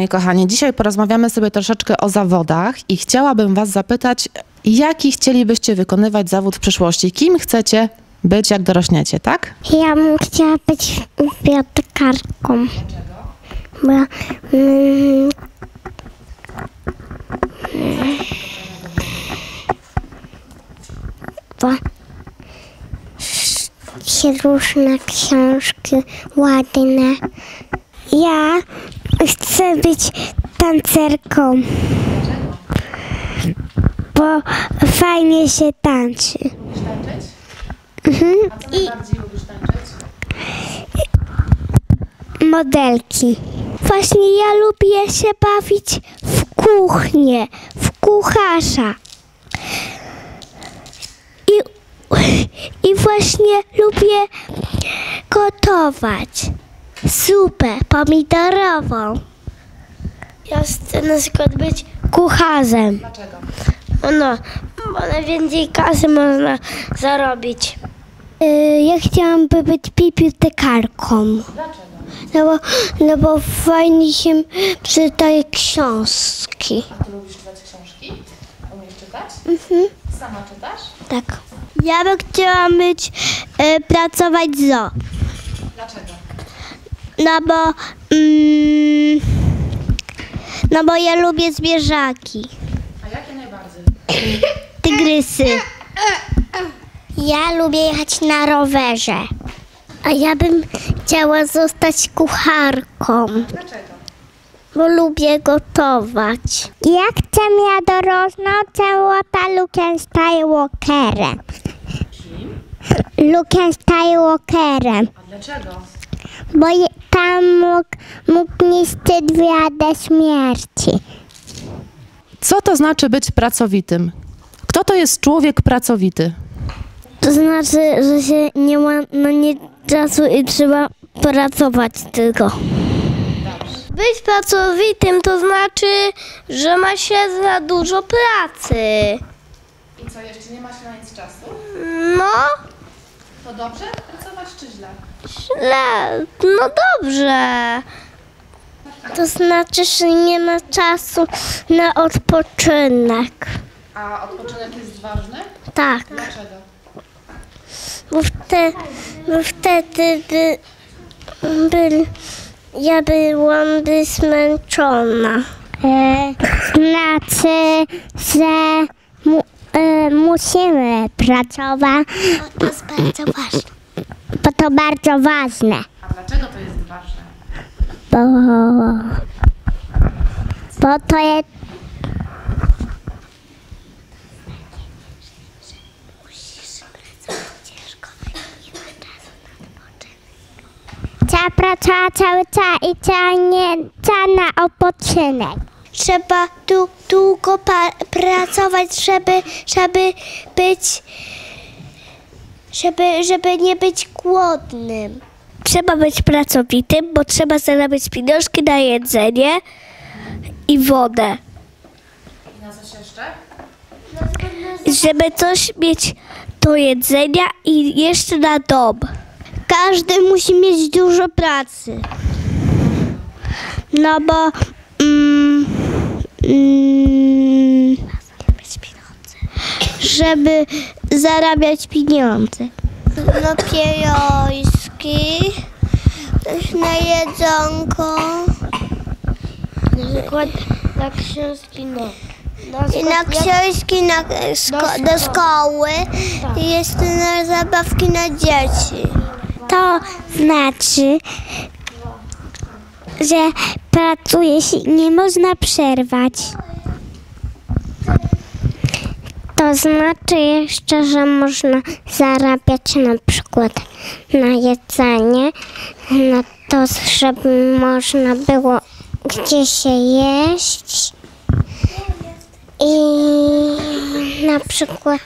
moi kochani, dzisiaj porozmawiamy sobie troszeczkę o zawodach i chciałabym Was zapytać, jaki chcielibyście wykonywać zawód w przyszłości? Kim chcecie być, jak dorośniecie, tak? Ja bym chciała być bibliotekarką. Bo, mm, bo się różne książki ładne. Ja chcę być tancerką. Bo fajnie się tańczy. I... bardziej lubisz tańczyć? modelki. Właśnie ja lubię się bawić w kuchnię, w kucharza. I, I właśnie lubię gotować zupę pomidorową. Ja chcę na przykład być kucharzem. Dlaczego? No, bo najwięcej kasy można zarobić. ja chciałabym być bibliotekarką. Dlaczego? No bo, no bo fajnie się czytaje książki. A ty lubisz czytać książki? Umiesz czytać? Mhm. Sama czytasz? Tak. Ja bym chciała być, e, pracować w zoo. No bo, mm, no bo ja lubię zwierzaki. A jakie najbardziej? Tygrysy. Ja lubię jechać na rowerze. A ja bym chciała zostać kucharką. Dlaczego? bo lubię gotować. Ja chcę ja dorosnąć złota Luke'em Skywalkerem. Kim? Luke'em Skywalkerem, A dlaczego? bo je- tam mógł, mógł niszczyć wiadę śmierci. Co to znaczy być pracowitym? Kto to jest człowiek pracowity? To znaczy, że się nie ma na nie czasu i trzeba pracować tylko. Być pracowitym to znaczy, że ma się za dużo pracy. I co, jeszcze nie masz na nic czasu? No, To dobrze pracować czy źle? Źle. No dobrze. To znaczy, że nie ma czasu na odpoczynek. A odpoczynek jest ważny? Tak, Dlaczego? bo wtedy, bo wtedy by, by, ja byłam zmęczona. E, znaczy, że mu, e, musimy pracować. To jest bardzo ważne. Bo to bardzo ważne. A dlaczego to jest ważne? Bo, bo to jest. Trzeba pracować cały czas i trzeba nie trzeba na odpoczynek. Trzeba tu, długo pa- pracować, żeby, żeby być, żeby, żeby nie być głodnym. Trzeba być pracowitym, bo trzeba zarabiać pieniążki na jedzenie i wodę. I na coś jeszcze? Żeby coś mieć do jedzenia i jeszcze na dom. Każdy musi mieć dużo pracy. No bo... Mm, mm, żeby zarabiać pieniądze. No pierożki, też na jedzonko. Na przykład na książki no. I na książki na szko- do szkoły i jeszcze na zabawki na dzieci. To znaczy, że pracuje się i nie można przerwać. To znaczy jeszcze, że można zarabiać na przykład na jedzenie, na to, żeby można było gdzie się jeść i na przykład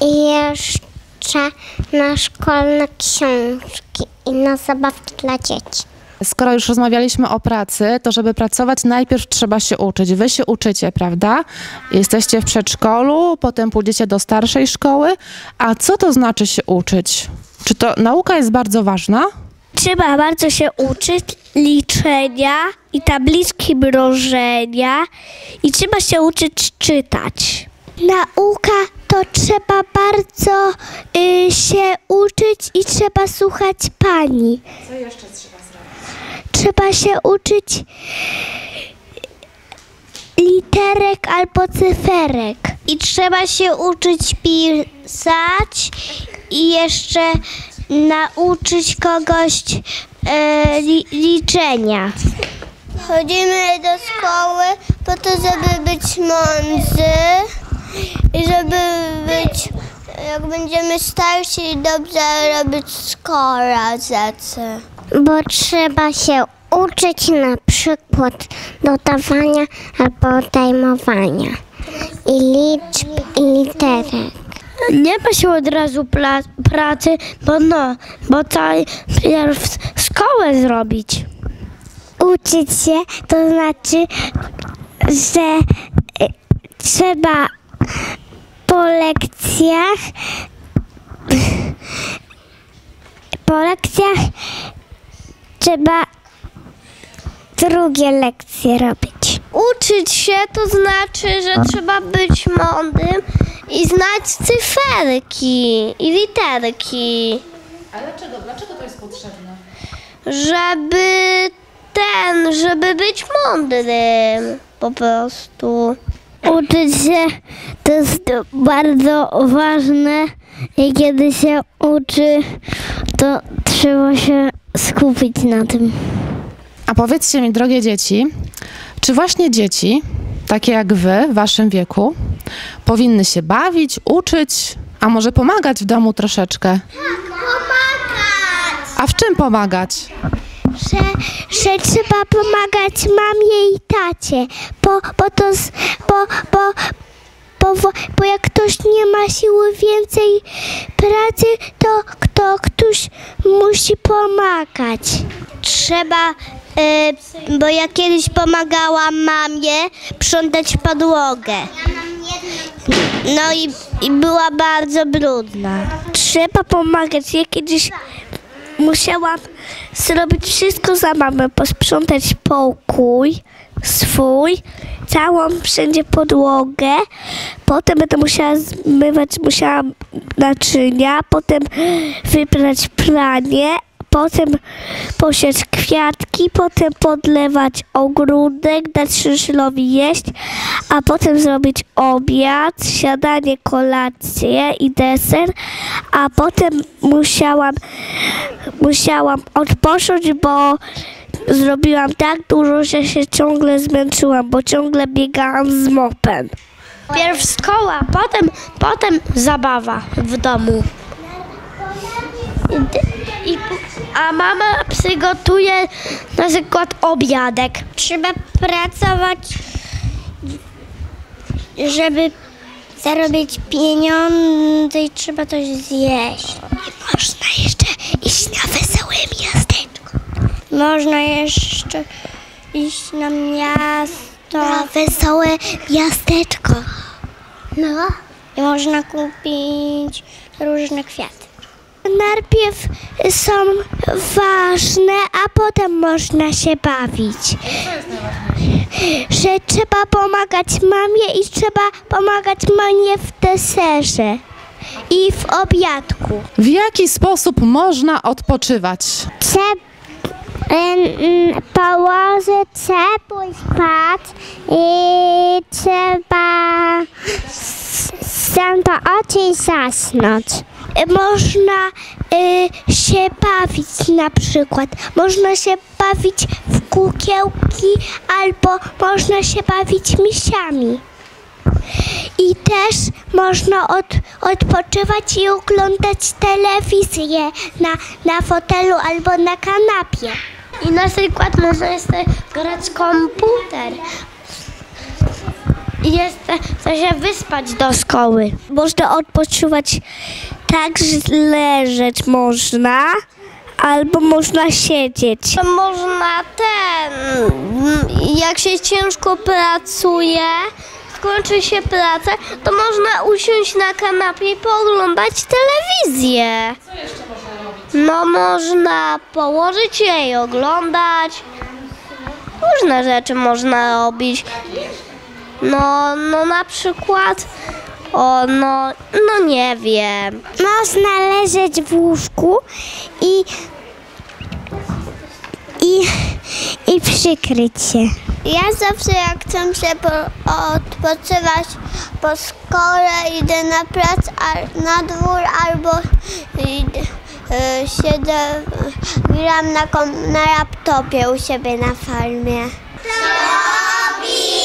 jeszcze na szkolne książki i na zabawki dla dzieci. Skoro już rozmawialiśmy o pracy, to żeby pracować najpierw trzeba się uczyć. Wy się uczycie, prawda? Jesteście w przedszkolu, potem pójdziecie do starszej szkoły. A co to znaczy się uczyć? Czy to nauka jest bardzo ważna? trzeba bardzo się uczyć liczenia i tabliczki mnożenia i trzeba się uczyć czytać. Nauka to trzeba bardzo y, się uczyć i trzeba słuchać pani. Co jeszcze trzeba? Trzeba się uczyć literek albo cyferek. I trzeba się uczyć pisać i jeszcze nauczyć kogoś e, li, liczenia. Chodzimy do szkoły po to, żeby być mądrzy i żeby być, jak będziemy starsi, dobrze robić szkołę rzeczy. Bo trzeba się uczyć na przykład dodawania albo odejmowania i liczb i literek. Nie ma się od razu pracy, bo no, bo trzeba pierw szkołę zrobić. Uczyć się to znaczy, że y, trzeba po lekcjach po lekcjach trzeba drugie lekcje robić. Uczyć się to znaczy, że trzeba być mądrym i znać cyferki i literki, Ale dlaczego? Dlaczego to jest potrzebne? żeby ten, żeby być mądrym po prostu. Uczyć się to jest bardzo ważne i kiedy się uczy, to trzeba się skupić na tym. A powiedzcie mi, drogie dzieci, czy właśnie dzieci, takie jak wy, w waszym wieku, powinny się bawić, uczyć, a może pomagać w domu troszeczkę? Pomagać! A w czym pomagać? Że, że trzeba pomagać mamie i tacie, bo, bo to, z- bo, bo, bo, bo, jak ktoś nie ma siły więcej pracy, to kto, ktoś musi pomagać. Trzeba, y, bo ja kiedyś pomagałam mamie sprzątać podłogę. No i, i była bardzo brudna. Trzeba pomagać. Ja kiedyś musiałam zrobić wszystko za mamę, posprzątać pokój swój, całą wszędzie podłogę, potem będę musiała zmywać, musiałam naczynia, potem wybrać pranie, potem posiać kwiatki, potem podlewać ogródek, dać szyszylowi jeść, a potem zrobić obiad, śniadanie, kolację i deser, a potem musiałam musiałam odpocząć, bo zrobiłam tak dużo, że się ciągle zmęczyłam, bo ciągle biegałam z mopem. Pierw szkoła, potem, potem zabawa w domu. I, i, a mama przygotuje na przykład obiadek. Trzeba pracować, żeby zarobić pieniądze i trzeba coś zjeść. Można jeszcze Można jeszcze iść na miasto. Na wesołe miasteczko. No. I można kupić różne kwiaty. Najpierw są ważne, a potem można się bawić. Że trzeba pomagać mamie i trzeba pomagać mamie w deserze i w obiadku. W jaki sposób można odpoczywać? Trzeba położyć ciepły spać i trzeba zamknąć oczy i zasnąć. Można y, się bawić na przykład. Można się bawić w kukiełki albo można się bawić misiami. I też można od, odpoczywać i oglądać telewizję na, na fotelu albo na kanapie. I na przykład można jeszcze grać komputer. I jeszcze chce się wyspać do szkoły. Można odpoczywać tak, że leżeć można. Albo można siedzieć. Można ten, jak się ciężko pracuje, skończy się praca, to można usiąść na kanapie i pooglądać telewizję. Co jeszcze można robić? No można położyć się i oglądać. Różne rzeczy można robić. No, no na przykład, o no, no nie wiem. Można leżeć w łóżku i, i, i przykryć się. Ja zawsze jak chcę się po, odpoczywać po szkole, idę na plac, na dwór albo idę, E, siedzę, gram na, kom, na laptopie u siebie na farmie. Robi!